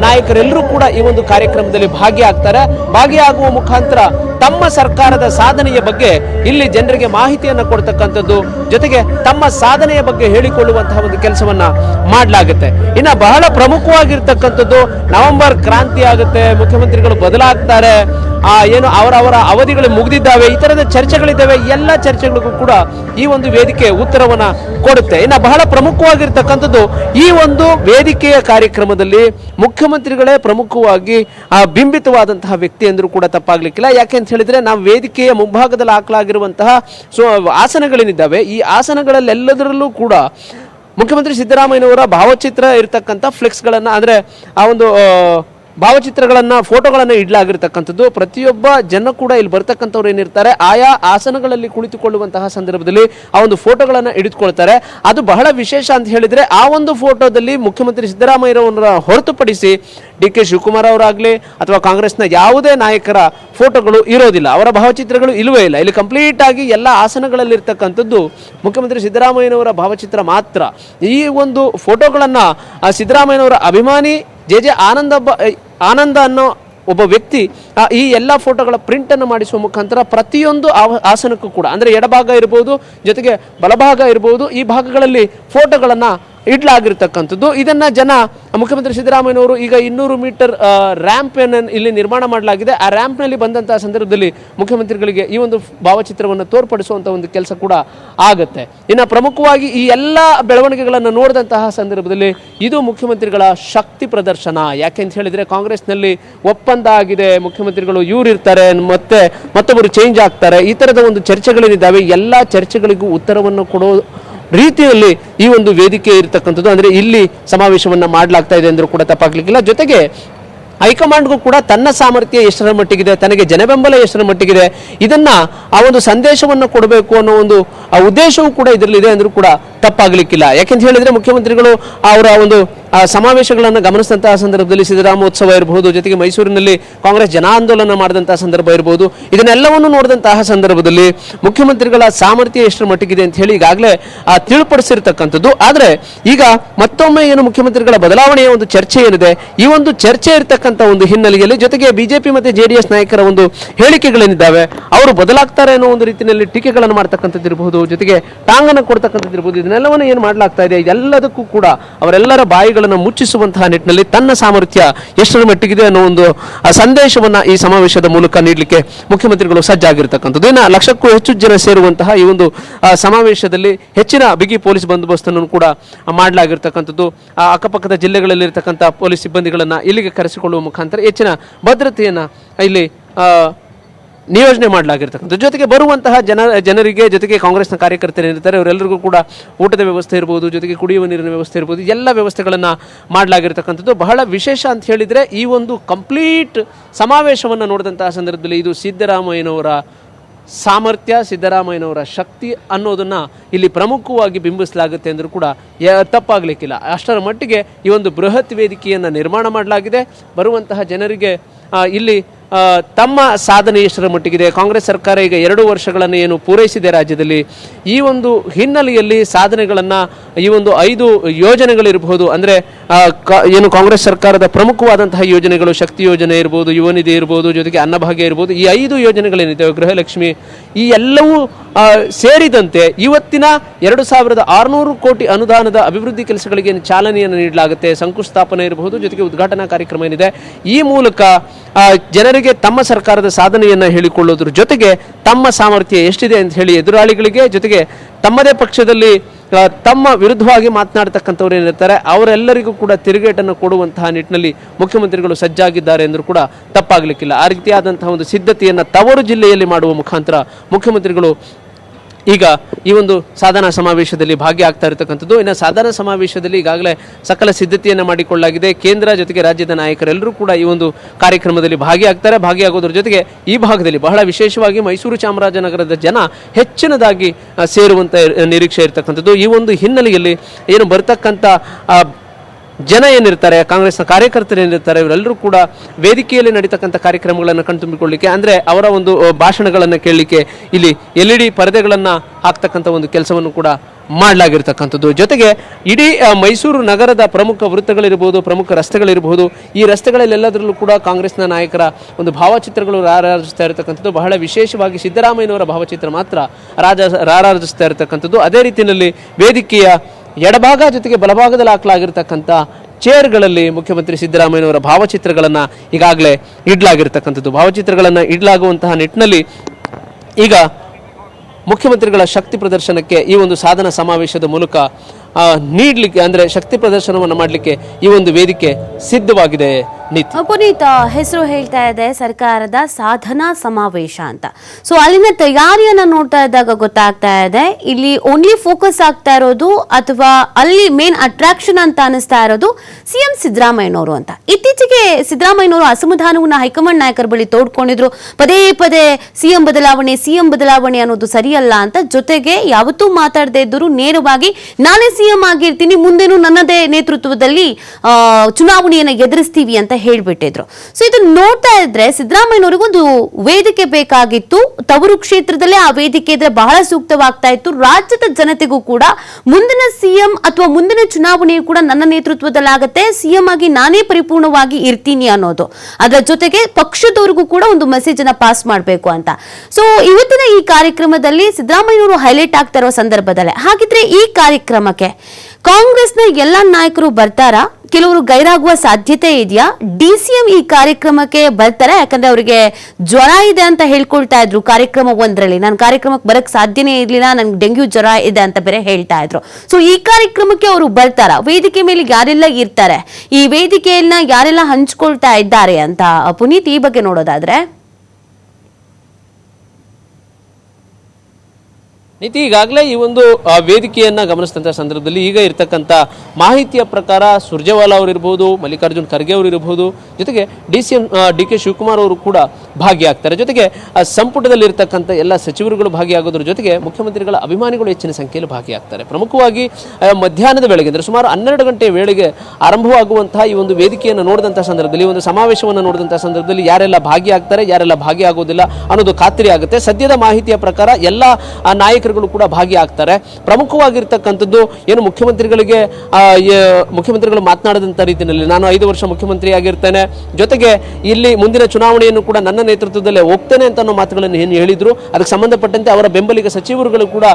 ನಾಯಕರೆಲ್ಲರೂ ಕೂಡ ಈ ಒಂದು ಕಾರ್ಯಕ್ರಮದಲ್ಲಿ ಭಾಗಿಯಾಗ್ತಾರೆ. ಭಾಗಿಯಾಗುವ ಮುಖಾಂತರ ತಮ್ಮ ಸರ್ಕಾರದ ಸಾಧನೆಯ ಬಗ್ಗೆ ಇಲ್ಲಿ ಜನರಿಗೆ ಮಾಹಿತಿಯನ್ನು ಕೊಡ್ತಕ್ಕಂಥದ್ದು. ಜೊತೆಗೆ ತಮ್ಮ ಸಾಧನೆಯ ಬಗ್ಗೆ ಹೇಳಿಕೊಳ್ಳುವಂತಹ ಒಂದು ಕೆಲಸವನ್ನ ಮಾಡಲಾಗುತ್ತೆ. ಇನ್ನು ಬಹಳ ಪ್ರಮುಖವಾಗಿರ್ತಕ್ಕಂಥದ್ದು ನವೆಂಬರ್ ಕ್ರಾಂತಿ ಆಗುತ್ತೆ. ಮುಖ್ಯಮಂತ್ರಿಗಳು ಬದಲಾಗ್ತಾರೆ. ಏನು ಅವರವರ ಅವಧಿಗಳು ಮುಗಿದಿದ್ದಾವೆ ಈ ಥರದ ಚರ್ಚೆಗಳಿದ್ದಾವೆ ಎಲ್ಲ ಚರ್ಚೆಗಳಿಗೂ ಕೂಡ ಈ ಒಂದು ವೇದಿಕೆ ಉತ್ತರವನ್ನು ಕೊಡುತ್ತೆ. ಇನ್ನು ಬಹಳ ಪ್ರಮುಖವಾಗಿರ್ತಕ್ಕಂಥದ್ದು ಈ ಒಂದು ವೇದಿಕೆಯ ಕಾರ್ಯಕ್ರಮದಲ್ಲಿ ಮುಖ್ಯಮಂತ್ರಿಗಳೇ ಪ್ರಮುಖವಾಗಿ ಆ ಬಿಂಬಿತವಾದಂತಹ ವ್ಯಕ್ತಿ ಎಂದರೂ ಕೂಡ ತಪ್ಪಾಗ್ಲಿಕ್ಕಿಲ್ಲ. ಯಾಕೆ ಅಂತ ಹೇಳಿದ್ರೆ ನಾವು ವೇದಿಕೆಯ ಮುಂಭಾಗದಲ್ಲಿ ಹಾಕಲಾಗಿರುವಂತಹ ಸೊ ಆಸನಗಳೇನಿದ್ದಾವೆ ಈ ಆಸನಗಳಲ್ಲೆಲ್ಲದರಲ್ಲೂ ಕೂಡ ಮುಖ್ಯಮಂತ್ರಿ ಸಿದ್ದರಾಮಯ್ಯನವರ ಭಾವಚಿತ್ರ ಇರತಕ್ಕಂಥ ಫ್ಲೆಕ್ಸ್ಗಳನ್ನು ಅಂದರೆ ಆ ಒಂದು ಆ, ಭಾವಚಿತ್ರಗಳನ್ನ, ಫೋಟೋಗಳನ್ನು ಇಡ್ಲಾಗಿರ್ತಕ್ಕಂಥದ್ದು. ಪ್ರತಿಯೊಬ್ಬ ಜನ ಕೂಡ ಇಲ್ಲಿ ಬರ್ತಕ್ಕಂಥವ್ರು ಏನಿರ್ತಾರೆ, ಆಯಾ ಆಸನಗಳಲ್ಲಿ ಕುಳಿತುಕೊಳ್ಳುವಂತಹ ಸಂದರ್ಭದಲ್ಲಿ ಆ ಒಂದು ಫೋಟೋಗಳನ್ನು ಹಿಡಿದುಕೊಳ್ತಾರೆ. ಅದು ಬಹಳ ವಿಶೇಷ ಅಂತ ಹೇಳಿದ್ರೆ, ಆ ಒಂದು ಫೋಟೋದಲ್ಲಿ ಮುಖ್ಯಮಂತ್ರಿ ಸಿದ್ದರಾಮಯ್ಯರವರ ಹೊರತುಪಡಿಸಿ ಡಿ ಕೆ ಶಿವಕುಮಾರ್ ಅವರಾಗಲಿ ಅಥವಾ ಕಾಂಗ್ರೆಸ್ನ ಯಾವುದೇ ನಾಯಕರ ಫೋಟೋಗಳು ಇರೋದಿಲ್ಲ. ಅವರ ಭಾವಚಿತ್ರಗಳು ಇಲ್ಲವೇ ಇಲ್ಲ. ಇಲ್ಲಿ ಕಂಪ್ಲೀಟ್ ಆಗಿ ಎಲ್ಲ ಆಸನಗಳಲ್ಲಿರ್ತಕ್ಕಂಥದ್ದು ಮುಖ್ಯಮಂತ್ರಿ ಸಿದ್ದರಾಮಯ್ಯನವರ ಭಾವಚಿತ್ರ ಮಾತ್ರ. ಈ ಒಂದು ಫೋಟೋಗಳನ್ನು ಸಿದ್ದರಾಮಯ್ಯನವರ ಅಭಿಮಾನಿ ಜೆ ಜೆ ಆನಂದ ಆನಂದ ಅನ್ನೋ ಒಬ್ಬ ವ್ಯಕ್ತಿ ಈ ಎಲ್ಲ ಫೋಟೋಗಳ ಪ್ರಿಂಟನ್ನು ಮಾಡಿಸುವ ಮುಖಾಂತರ ಪ್ರತಿಯೊಂದು ಆಸನಕ್ಕೂ ಕೂಡ, ಅಂದ್ರೆ ಎಡಭಾಗ ಇರಬಹುದು ಜೊತೆಗೆ ಬಲಭಾಗ ಇರಬಹುದು ಈ ಭಾಗಗಳಲ್ಲಿ ಫೋಟೋಗಳನ್ನ ಇಡ್ಲಾಗಿರ್ತಕ್ಕಂಥದ್ದು. ಇದನ್ನ ಜನ, ಮುಖ್ಯಮಂತ್ರಿ ಸಿದ್ದರಾಮಯ್ಯನವರು ಈಗ ಇನ್ನೂರು ಮೀಟರ್ ರ್ಯಾಂಪ್ ಇಲ್ಲಿ ನಿರ್ಮಾಣ ಮಾಡಲಾಗಿದೆ. ಆ ರ್ಯಾಂಪ್ನಲ್ಲಿ ಬಂದಂತಹ ಸಂದರ್ಭದಲ್ಲಿ ಮುಖ್ಯಮಂತ್ರಿಗಳಿಗೆ ಈ ಒಂದು ಭಾವಚಿತ್ರವನ್ನು ತೋರ್ಪಡಿಸುವಂಥ ಒಂದು ಕೆಲಸ ಕೂಡ ಆಗುತ್ತೆ. ಇನ್ನು ಪ್ರಮುಖವಾಗಿ ಈ ಎಲ್ಲ ಬೆಳವಣಿಗೆಗಳನ್ನು ನೋಡಿದಂತಹ ಸಂದರ್ಭದಲ್ಲಿ ಇದು ಮುಖ್ಯಮಂತ್ರಿಗಳ ಶಕ್ತಿ ಪ್ರದರ್ಶನ. ಯಾಕೆ ಅಂತ ಹೇಳಿದ್ರೆ ಕಾಂಗ್ರೆಸ್ನಲ್ಲಿ ಒಪ್ಪಂದ ಆಗಿದೆ, ಮುಖ್ಯಮಂತ್ರಿಗಳು ಇವರು ಇರ್ತಾರೆ ಮತ್ತೆ ಮತ್ತೊಬ್ಬರು ಚೇಂಜ್ ಆಗ್ತಾರೆ. ಈ ತರದ ಒಂದು ಚರ್ಚೆಗಳೇನಿದ್ದಾವೆ ಎಲ್ಲ ಚರ್ಚೆಗಳಿಗೂ ಉತ್ತರವನ್ನು ಕೊಡೋ ರೀತಿಯಲ್ಲಿ ಈ ಒಂದು ವೇದಿಕೆ ಇರತಕ್ಕಂಥದ್ದು. ಅಂದ್ರೆ ಇಲ್ಲಿ ಸಮಾವೇಶವನ್ನು ಮಾಡಲಾಗ್ತಾ ಇದೆ ಅಂದ್ರೂ ಕೂಡ ತಪ್ಪಾಗ್ಲಿಕ್ಕಿಲ್ಲ. ಜೊತೆಗೆ ಹೈಕಮಾಂಡ್ಗೂ ಕೂಡ ತನ್ನ ಸಾಮರ್ಥ್ಯ ಎಷ್ಟರ ಮಟ್ಟಿಗಿದೆ, ತನಗೆ ಜನಬೆಂಬಲ ಎಷ್ಟರ ಮಟ್ಟಿಗಿದೆ, ಇದನ್ನ ಆ ಒಂದು ಸಂದೇಶವನ್ನು ಕೊಡಬೇಕು ಅನ್ನೋ ಒಂದು, ಆ ಉದ್ದೇಶವೂ ಕೂಡ ಇದರಲ್ಲಿದೆ ಅಂದ್ರೂ ಕೂಡ ತಪ್ಪಾಗಲಿಕ್ಕಿಲ್ಲ. ಯಾಕೆಂತ ಹೇಳಿದ್ರೆ ಮುಖ್ಯಮಂತ್ರಿಗಳು ಅವರ ಒಂದು ಆ, ಸಮಾವೇಶಗಳನ್ನು ಗಮನಿಸಿದಂತಹ ಸಂದರ್ಭದಲ್ಲಿ ಸಿದ್ದರಾಮೋತ್ಸವ ಇರಬಹುದು, ಜೊತೆಗೆ ಮೈಸೂರಿನಲ್ಲಿ ಕಾಂಗ್ರೆಸ್ ಜನ ಆಂದೋಲನ ಮಾಡಿದಂತಹ ಸಂದರ್ಭ ಇರಬಹುದು ಇದನ್ನೆಲ್ಲವನ್ನು ನೋಡಿದಂತಹ ಸಂದರ್ಭದಲ್ಲಿ ಮುಖ್ಯಮಂತ್ರಿಗಳ ಸಾಮರ್ಥ್ಯ ಎಷ್ಟರ ಮಟ್ಟಿಗಿದೆ ಅಂತ ಹೇಳಿ ಈಗಾಗಲೇ ತಿಳಿಪಡಿಸಿರ್ತಕ್ಕಂಥದ್ದು. ಆದರೆ, ಈಗ ಮತ್ತೊಮ್ಮೆ ಏನು ಮುಖ್ಯಮಂತ್ರಿಗಳ ಬದಲಾವಣೆಯ ಒಂದು ಚರ್ಚೆ ಏನಿದೆ, ಈ ಒಂದು ಚರ್ಚೆ ಇರತಕ್ಕಂಥ ಒಂದು ಹಿನ್ನೆಲೆಯಲ್ಲಿ ಜೊತೆಗೆ ಬಿಜೆಪಿ ಮತ್ತೆ ಜೆಡಿಎಸ್ ನಾಯಕರ ಒಂದು ಹೇಳಿಕೆಗಳೇನಿದ್ದಾವೆ, ಅವರು ಬದಲಾಗ್ತಾರೆ ಅನ್ನೋ ಒಂದು ರೀತಿಯಲ್ಲಿ ಟೀಕೆಗಳನ್ನು ಮಾಡ್ತಕ್ಕಂಥದ್ದು ಇರಬಹುದು, ಜೊತೆಗೆ ಟಾಂಗನ್ನು ಕೊಡ್ತಕ್ಕಂಥದ್ದು ಇರಬಹುದು ಇದನ್ನೆಲ್ಲವನ್ನು ಏನು ಮಾಡಲಾಗ್ತಾ ಇದೆ? ಎಲ್ಲದಕ್ಕೂ ಕೂಡ ಅವರೆಲ್ಲರ ಬಾಯಿಗಳನ್ನು ಮುಚ್ಚಿಸುವಂತಹ ನಿಟ್ಟಿನಲ್ಲಿ ತನ್ನ ಸಾಮರ್ಥ್ಯ ಎಷ್ಟರ ಮಟ್ಟಿಗಿದೆ ಅನ್ನೋ ಒಂದು ಸಂದೇಶವನ್ನು ಈ ಸಮಾವೇಶದ ಮೂಲಕ ನೀಡಲಿಕ್ಕೆ ಮುಖ್ಯಮಂತ್ರಿಗಳು ಸಜ್ಜಾಗಿರ್ತಕ್ಕಂಥದ್ದು. ಇನ್ನು ಲಕ್ಷಕ್ಕೂ ಹೆಚ್ಚು ಜನ ಸೇರುವಂತಹ ಈ ಒಂದು ಸಮಾವೇಶದಲ್ಲಿ ಹೆಚ್ಚಿನ ಬಿಗಿ ಪೊಲೀಸ್ ಬಂದೋಬಸ್ತನ್ನು ಕೂಡ ಮಾಡಲಾಗಿರ್ತಕ್ಕಂಥದ್ದು. ಅಕ್ಕಪಕ್ಕದ ಜಿಲ್ಲೆಗಳಲ್ಲಿರ್ತಕ್ಕಂಥ ಪೊಲೀಸ್ ಸಿಬ್ಬಂದಿಗಳನ್ನು ಇಲ್ಲಿಗೆ ಕರೆಸಿಕೊಳ್ಳುವ ಮುಖಾಂತರ ಹೆಚ್ಚಿನ ಭದ್ರತೆಯನ್ನು ಇಲ್ಲಿ ನಿಯೋಜನೆ ಮಾಡಲಾಗಿರ್ತಕ್ಕಂಥ ಜೊತೆಗೆ ಬರುವಂತಹ ಜನ, ಜನರಿಗೆ, ಜೊತೆಗೆ ಕಾಂಗ್ರೆಸ್ನ ಕಾರ್ಯಕರ್ತರು ಏನಿರ್ತಾರೆ, ಅವರೆಲ್ಲರಿಗೂ ಕೂಡ ಊಟದ ವ್ಯವಸ್ಥೆ ಇರ್ಬೋದು, ಜೊತೆಗೆ ಕುಡಿಯುವ ನೀರಿನ ವ್ಯವಸ್ಥೆ ಇರ್ಬೋದು, ಎಲ್ಲ ವ್ಯವಸ್ಥೆಗಳನ್ನು ಮಾಡಲಾಗಿರ್ತಕ್ಕಂಥದ್ದು ಬಹಳ ವಿಶೇಷ ಅಂತ ಹೇಳಿದರೆ ಈ ಒಂದು ಕಂಪ್ಲೀಟ್ ಸಮಾವೇಶವನ್ನು ನೋಡಿದಂತಹ ಸಂದರ್ಭದಲ್ಲಿ ಇದು ಸಿದ್ದರಾಮಯ್ಯನವರ ಸಾಮರ್ಥ್ಯ, ಸಿದ್ದರಾಮಯ್ಯನವರ ಶಕ್ತಿ ಅನ್ನೋದನ್ನು ಇಲ್ಲಿ ಪ್ರಮುಖವಾಗಿ ಬಿಂಬಿಸಲಾಗುತ್ತೆ ಅಂದರೂ ಕೂಡ ತಪ್ಪಾಗಲಿಕ್ಕಿಲ್ಲ. ಅಷ್ಟರ ಮಟ್ಟಿಗೆ ಈ ಒಂದು ಬೃಹತ್ ವೇದಿಕೆಯನ್ನು ನಿರ್ಮಾಣ ಮಾಡಲಾಗಿದೆ. ಬರುವಂತಹ ಜನರಿಗೆ ಇಲ್ಲಿ ತಮ್ಮ ಸಾಧನೆ ಎಷ್ಟರ ಮಟ್ಟಿಗಿದೆ? ಕಾಂಗ್ರೆಸ್ ಸರ್ಕಾರ ಈಗ ಎರಡು ವರ್ಷಗಳನ್ನು ಏನು ಪೂರೈಸಿದೆ ರಾಜ್ಯದಲ್ಲಿ. ಈ ಒಂದು ಹಿನ್ನೆಲೆಯಲ್ಲಿ ಸಾಧನೆಗಳನ್ನು ಈ ಒಂದು ಐದು ಯೋಜನೆಗಳಿರಬಹುದು ಅಂದರೆ ಏನು ಕಾಂಗ್ರೆಸ್ ಸರ್ಕಾರದ ಪ್ರಮುಖವಾದಂತಹ ಯೋಜನೆಗಳು ಶಕ್ತಿ ಯೋಜನೆ ಇರ್ಬೋದು ಯುವನಿಧಿ ಇರ್ಬೋದು ಜೊತೆಗೆ ಅನ್ನಭಾಗ್ಯ ಇರ್ಬೋದು ಈ ಐದು ಯೋಜನೆಗಳೇನಿದ್ದಾವೆ? ಗೃಹಲಕ್ಷ್ಮಿ ಈ ಎಲ್ಲವೂ ಸೇರಿದಂತೆ ಇವತ್ತಿನ ಎರಡು ಸಾವಿರದ ಆರುನೂರು ಕೋಟಿ ಅನುದಾನದ ಅಭಿವೃದ್ಧಿ ಕೆಲಸಗಳಿಗೆ ಚಾಲನೆಯನ್ನು ನೀಡಲಾಗುತ್ತೆ? ಸಂಕುಸ್ಥಾಪನೆ ಇರಬಹುದು ಜೊತೆಗೆ ಉದ್ಘಾಟನಾ ಕಾರ್ಯಕ್ರಮ ಏನಿದೆ? ಈ ಮೂಲಕ ಆ, ಜನರಿಗೆ ತಮ್ಮ ಸರ್ಕಾರದ ಸಾಧನೆಯನ್ನು ಹೇಳಿಕೊಳ್ಳೋದ್ರ ಜೊತೆಗೆ ತಮ್ಮ ಸಾಮರ್ಥ್ಯ ಎಷ್ಟಿದೆ ಅಂತ ಹೇಳಿ ಎದುರಾಳಿಗಳಿಗೆ ಜೊತೆಗೆ ತಮ್ಮದೇ ಪಕ್ಷದಲ್ಲಿ ತಮ್ಮ ವಿರುದ್ಧವಾಗಿ ಮಾತನಾಡ್ತಕ್ಕಂಥವ್ರು ಏನಿರ್ತಾರೆ, ಅವರೆಲ್ಲರಿಗೂ ಕೂಡ ತಿರುಗೇಟನ್ನು ಕೊಡುವಂತಹ ನಿಟ್ಟಿನಲ್ಲಿ ಮುಖ್ಯಮಂತ್ರಿಗಳು ಸಜ್ಜಾಗಿದ್ದಾರೆ ಎಂದರೂ ಕೂಡ ತಪ್ಪಾಗಲಿಕ್ಕಿಲ್ಲ. ಆ ರೀತಿಯಾದಂತಹ ಒಂದು ಸಿದ್ಧತೆಯನ್ನು ತವರು ಜಿಲ್ಲೆಯಲ್ಲಿ ಮಾಡುವ ಮುಖಾಂತರ ಮುಖ್ಯಮಂತ್ರಿಗಳು ಈಗ ಈ ಒಂದು ಸಾಧನಾ ಸಮಾವೇಶದಲ್ಲಿ ಭಾಗಿಯಾಗ್ತಾ ಇರತಕ್ಕಂಥದ್ದು. ಇನ್ನು ಸಾಧನಾ ಸಮಾವೇಶದಲ್ಲಿ ಈಗಾಗಲೇ ಸಕಲ ಸಿದ್ಧತೆಯನ್ನು ಮಾಡಿಕೊಳ್ಳಲಾಗಿದೆ. ಕೇಂದ್ರ ಜೊತೆಗೆ ರಾಜ್ಯದ ನಾಯಕರೆಲ್ಲರೂ ಕೂಡ ಈ ಒಂದು ಕಾರ್ಯಕ್ರಮದಲ್ಲಿ ಭಾಗಿಯಾಗ್ತಾರೆ. ಭಾಗಿಯಾಗೋದ್ರ ಜೊತೆಗೆ ಈ ಭಾಗದಲ್ಲಿ ಬಹಳ ವಿಶೇಷವಾಗಿ ಮೈಸೂರು ಚಾಮರಾಜನಗರದ ಜನ ಹೆಚ್ಚಿನದಾಗಿ ಸೇರುವಂಥ ನಿರೀಕ್ಷೆ ಇರತಕ್ಕಂಥದ್ದು. ಈ ಒಂದು ಹಿನ್ನೆಲೆಯಲ್ಲಿ ಏನು ಬರ್ತಕ್ಕಂಥ ಜನ ಏನಿರ್ತಾರೆ, ಕಾಂಗ್ರೆಸ್ನ ಕಾರ್ಯಕರ್ತರು ಏನಿರ್ತಾರೆ, ಇವರೆಲ್ಲರೂ ಕೂಡ ವೇದಿಕೆಯಲ್ಲಿ ನಡೀತಕ್ಕಂಥ ಕಾರ್ಯಕ್ರಮಗಳನ್ನು ಕಣ್ತುಂಬಿಕೊಳ್ಳಿಕ್ಕೆ, ಅಂದರೆ ಅವರ ಒಂದು ಭಾಷಣಗಳನ್ನು ಕೇಳಲಿಕ್ಕೆ ಇಲ್ಲಿ ಎಲ್ ಇ ಡಿ ಪರದೆಗಳನ್ನು ಹಾಕ್ತಕ್ಕಂಥ ಒಂದು ಕೆಲಸವನ್ನು ಕೂಡ ಮಾಡಲಾಗಿರ್ತಕ್ಕಂಥದ್ದು. ಜೊತೆಗೆ ಇಡೀ ಮೈಸೂರು ನಗರದ ಪ್ರಮುಖ ವೃತ್ತಗಳಿರ್ಬೋದು, ಪ್ರಮುಖ ರಸ್ತೆಗಳಿರ್ಬೋದು, ಈ ರಸ್ತೆಗಳಲ್ಲೆಲ್ಲದರಲ್ಲೂ ಕೂಡ ಕಾಂಗ್ರೆಸ್ನ ನಾಯಕರ ಒಂದು ಭಾವಚಿತ್ರಗಳು ರಾರಾಜಿಸ್ತಾ ಇರತಕ್ಕಂಥದ್ದು. ಬಹಳ ವಿಶೇಷವಾಗಿ ಸಿದ್ದರಾಮಯ್ಯನವರ ಭಾವಚಿತ್ರ ಮಾತ್ರ ರಾಜ, ರಾರಾಜಿಸ್ತಾ ಇರತಕ್ಕಂಥದ್ದು. ಅದೇ ರೀತಿಯಲ್ಲಿ ವೇದಿಕೆಯ ಎಡಭಾಗ ಜೊತೆಗೆ ಬಲಭಾಗದಲ್ಲಿ ಹಾಕಲಾಗಿರ್ತಕ್ಕಂಥ ಚೇರ್ಗಳಲ್ಲಿ ಮುಖ್ಯಮಂತ್ರಿ ಸಿದ್ದರಾಮಯ್ಯನವರ ಭಾವಚಿತ್ರಗಳನ್ನು ಈಗಾಗಲೇ ಇಡಲಾಗಿರ್ತಕ್ಕಂಥದ್ದು. ಭಾವಚಿತ್ರಗಳನ್ನು ಇಡಲಾಗುವಂತಹ ನಿಟ್ಟಿನಲ್ಲಿ ಈಗ ಮುಖ್ಯಮಂತ್ರಿಗಳ ಶಕ್ತಿ ಪ್ರದರ್ಶನಕ್ಕೆ ಈ ಒಂದು ಸಾಧನ ಸಮಾವೇಶದ ಮೂಲಕ ನೀಡ್ಲಿಕ್ಕೆ ಅಂದರೆ ಶಕ್ತಿ ಪ್ರದರ್ಶನವನ್ನು ಮಾಡಲಿಕ್ಕೆ ಈ ಒಂದು ವೇದಿಕೆ ಸಿದ್ಧವಾಗಿದೆ. ನೀತಿ. ಪುನೀತ್, ಹೆಸರು ಹೇಳ್ತಾ ಇದೆ ಸರ್ಕಾರದ ಸಾಧನಾ ಸಮಾವೇಶ ಅಂತ. ಸೊ ಅಲ್ಲಿನ ತಯಾರಿಯನ್ನ ನೋಡ್ತಾ ಇದ್ದಾಗ ಗೊತ್ತಾಗ್ತಾ ಇದೆ, ಇಲ್ಲಿ ಓನ್ಲಿ ಫೋಕಸ್ ಆಗ್ತಾ ಇರೋದು ಅಥವಾ ಅಲ್ಲಿ ಮೇನ್ ಅಟ್ರಾಕ್ಷನ್ ಅಂತ ಅನಿಸ್ತಾ ಇರೋದು ಸಿಎಂ ಸಿದ್ದರಾಮಯ್ಯನವರು ಅಂತ. ಇತ್ತೀಚೆಗೆ ಸಿದ್ದರಾಮಯ್ಯನವರು ಅಸಮಾಧಾನವನ್ನ ಹೈಕಮಾಂಡ್ ನಾಯಕರ ಬಳಿ ತೋಡ್ಕೊಂಡಿದ್ರು. ಪದೇ ಪದೇ ಸಿಎಂ ಬದಲಾವಣೆ ಸಿಎಂ ಬದಲಾವಣೆ ಅನ್ನೋದು ಸರಿಯಲ್ಲ ಅಂತ ಜೊತೆಗೆ ಯಾವತ್ತೂ ಮಾತಾಡದೇ ಇದ್ದರೂ ನೇರವಾಗಿ ನಾನೇ ಸಿಎಂ ಆಗಿರ್ತೀನಿ ಮುಂದೆನೂ ನನ್ನದೇ ನೇತೃತ್ವದಲ್ಲಿ ಚುನಾವಣೆಯನ್ನು ಎದುರಿಸ್ತೀವಿ ಅಂತ ಹೇಳಿಬಿಟ್ಟಿದ್ರು. ಸೊ ಇದು ನೋಡ್ತಾ ಇದ್ರೆ ಸಿದ್ದರಾಮಯ್ಯನವರಿಗೊಂದು ವೇದಿಕೆ ಬೇಕಾಗಿತ್ತು. ತವರು ಕ್ಷೇತ್ರದಲ್ಲೇ ಆ ವೇದಿಕೆ ಇದ್ರೆ ಬಹಳ ಸೂಕ್ತವಾಗ್ತಾ ಇತ್ತು. ರಾಜ್ಯದ ಜನತೆಗೂ ಕೂಡ ಮುಂದಿನ ಸಿಎಂ ಅಥವಾ ಮುಂದಿನ ಚುನಾವಣೆಯು ಕೂಡ ನನ್ನ ನೇತೃತ್ವದಲ್ಲಾಗತ್ತೆ. ಸಿಎಂ ಆಗಿ ನಾನೇ ಪರಿಪೂರ್ಣವಾಗಿ ಇರ್ತೀನಿ ಅನ್ನೋದು. ಅದರ ಜೊತೆಗೆ ಪಕ್ಷದವರಿಗೂ ಕೂಡ ಒಂದು ಮೆಸೇಜ್ ಅನ್ನ ಪಾಸ್ ಮಾಡಬೇಕು ಅಂತ. ಸೊ ಇವತ್ತಿನ ಈ ಕಾರ್ಯಕ್ರಮದಲ್ಲಿ ಸಿದ್ದರಾಮಯ್ಯನವರು ಹೈಲೈಟ್ ಆಗ್ತಾ ಇರೋ ಸಂದರ್ಭದಲ್ಲೇ, ಹಾಗಿದ್ರೆ ಈ ಕಾರ್ಯಕ್ರಮಕ್ಕೆ ಕಾಂಗ್ರೆಸ್ನ ಎಲ್ಲ ನಾಯಕರು ಬರ್ತಾರಾ? ಕೆಲವರು ಗೈರಾಗುವ ಸಾಧ್ಯತೆ ಇದೆಯಾ? ಡಿ ಈ ಕಾರ್ಯಕ್ರಮಕ್ಕೆ ಬರ್ತಾರೆ, ಯಾಕಂದ್ರೆ ಅವರಿಗೆ ಜ್ವರ ಇದೆ ಅಂತ ಹೇಳ್ಕೊಳ್ತಾ ಇದ್ರು ಕಾರ್ಯಕ್ರಮ ಒಂದರಲ್ಲಿ. ನಾನು ಕಾರ್ಯಕ್ರಮಕ್ಕೆ ಬರಕ್ ಸಾಧ್ಯನೇ ಇರ್ಲಿಲ್ಲ ನನ್ಗೆ ಡೆಂಗ್ಯೂ ಜ್ವರ ಇದೆ ಅಂತ ಬೇರೆ ಹೇಳ್ತಾ ಇದ್ರು. ಸೊ ಈ ಕಾರ್ಯಕ್ರಮಕ್ಕೆ ಅವರು ಬರ್ತಾರ? ವೇದಿಕೆ ಮೇಲೆ ಯಾರೆಲ್ಲ ಇರ್ತಾರೆ? ಈ ವೇದಿಕೆಯನ್ನ ಯಾರೆಲ್ಲ ಹಂಚ್ಕೊಳ್ತಾ ಇದ್ದಾರೆ ಅಂತ ಪುನೀತ್ ಈ ಬಗ್ಗೆ ನೋಡೋದಾದ್ರೆ? ನೀತಿ ಈಗಾಗಲೇ ಈ ಒಂದು ವೇದಿಕೆಯನ್ನು ಗಮನಿಸಿದಂಥ ಸಂದರ್ಭದಲ್ಲಿ ಈಗ ಇರತಕ್ಕಂಥ ಮಾಹಿತಿಯ ಪ್ರಕಾರ ಸುರ್ಜೇವಾಲಾ ಅವರಿರ್ಬೋದು ಮಲ್ಲಿಕಾರ್ಜುನ್ ಖರ್ಗೆ ಅವರು ಇರಬಹುದು ಜೊತೆಗೆ D C M D K Shivakumar ಅವರು ಕೂಡ ಭಾಗಿಯಾಗ್ತಾರೆ. ಜೊತೆಗೆ ಆ, ಸಂಪುಟದಲ್ಲಿ ಇರ್ತಕ್ಕಂಥ ಎಲ್ಲ ಸಚಿವರುಗಳು ಭಾಗಿಯಾಗೋದ್ರ ಜೊತೆಗೆ ಮುಖ್ಯಮಂತ್ರಿಗಳ ಅಭಿಮಾನಿಗಳು ಹೆಚ್ಚಿನ ಸಂಖ್ಯೆಯಲ್ಲಿ ಭಾಗಿಯಾಗ್ತಾರೆ. ಪ್ರಮುಖವಾಗಿ ಮಧ್ಯಾಹ್ನದ ವೇಳೆಗೆ ಅಂದರೆ ಸುಮಾರು ಹನ್ನೆರಡು ಗಂಟೆ ವೇಳೆಗೆ ಆರಂಭವಾಗುವಂತಹ ಈ ಒಂದು ವೇದಿಕೆಯನ್ನು ನೋಡಿದಂಥ ಸಂದರ್ಭದಲ್ಲಿ ಒಂದು ಸಮಾವೇಶವನ್ನು ನೋಡಿದಂಥ ಸಂದರ್ಭದಲ್ಲಿ ಯಾರೆಲ್ಲ ಭಾಗಿಯಾಗ್ತಾರೆ ಯಾರೆಲ್ಲ ಭಾಗಿಯಾಗೋದಿಲ್ಲ ಅನ್ನೋದು ಖಾತ್ರಿ ಆಗುತ್ತೆ ಸದ್ಯದ ಮಾಹಿತಿಯ ಪ್ರಕಾರ ಎಲ್ಲ ಆ, ನಾಯಕರುಗಳು ಕೂಡ ಭಾಗಿಯಾಗ್ತಾರೆ. ಪ್ರಮುಖವಾಗಿರ್ತಕ್ಕಂಥದ್ದು ಏನು ಮುಖ್ಯಮಂತ್ರಿಗಳಿಗೆ ಮುಖ್ಯಮಂತ್ರಿಗಳು ಮಾತನಾಡದಂಥ ರೀತಿಯಲ್ಲಿ ನಾನು ಐದು ವರ್ಷ ಮುಖ್ಯಮಂತ್ರಿ ಆಗಿರ್ತೇನೆ. ಜೊತೆಗೆ ಇಲ್ಲಿ ಮುಂದಿನ ಚುನಾವಣೆಯನ್ನು ಕೂಡ ನನ್ನ ನೇತೃತ್ವದಲ್ಲೇ ಹೋಗ್ತೇನೆ ಅಂತ ಅನ್ನೋ ಮಾತುಗಳನ್ನು ಏನು ಹೇಳಿದ್ರು. ಅದಕ್ಕೆ ಸಂಬಂಧಪಟ್ಟಂತೆ ಅವರ ಬೆಂಬಲಿಗ ಸಚಿವರುಗಳು ಕೂಡ